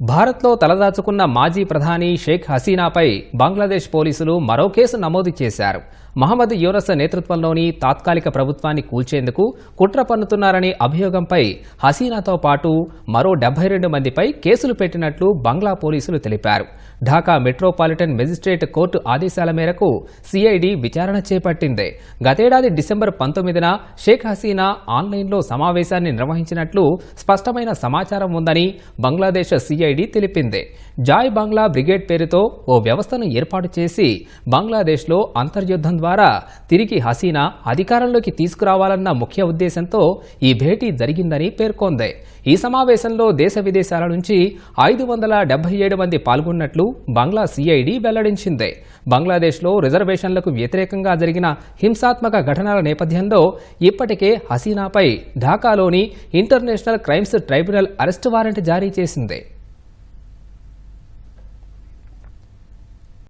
భారత్లో తలదాచుకున్న మాజీ ప్రధాని షేక్ హసీనాపై బంగ్లాదేశ్ పోలీసులు మరో కేసు నమోదు చేశారు. మహమ్మద్ యూనస్ నేతృత్వంలోని తాత్కాలిక ప్రభుత్వాన్ని కూల్చేందుకు కుట్ర పన్నుతున్నారనే అభియోగంపై హసీనాతో పాటు మరో డెబ్బై రెండు మందిపై కేసులు పెట్టినట్లు బంగ్లా పోలీసులు తెలిపారు. ఢాకా మెట్రోపాలిటన్ మెజిస్ట్రేట్ కోర్టు ఆదేశాల మేరకు సిఐడి విచారణ చేపట్టింది. గతేడాది డిసెంబర్ పంతొమ్మిదిన షేక్ హసీనా ఆన్లైన్లో సమావేశాన్ని నిర్వహించినట్లు స్పష్టమైన సమాచారం ఉందని బంగ్లాదేశ్ సిఐడి తెలిపింది. జాయ్ బంగ్లా బ్రిగేడ్ పేరుతో ఓ వ్యవస్థను ఏర్పాటు చేసి బంగ్లాదేశ్లో అంతర్యుద్ధం ద్వారా తిరిగి హసీనా అధికారంలోకి తీసుకురావాలన్న ముఖ్య ఉద్దేశంతో ఈ భేటీ జరిగిందని పేర్కొంది. ఈ సమావేశంలో దేశ విదేశాల నుంచి ఐదు వందల డెబ్బై ఏడు మంది పాల్గొన్నట్లు బంగ్లా సిఐడి వెల్లడించింది. బంగ్లాదేశ్లో రిజర్వేషన్లకు వ్యతిరేకంగా జరిగిన హింసాత్మక ఘటనల నేపథ్యంలో ఇప్పటికే హసీనాపై ఢాకాలోని international crimes tribunal arrest warrant జారీ చేసింది.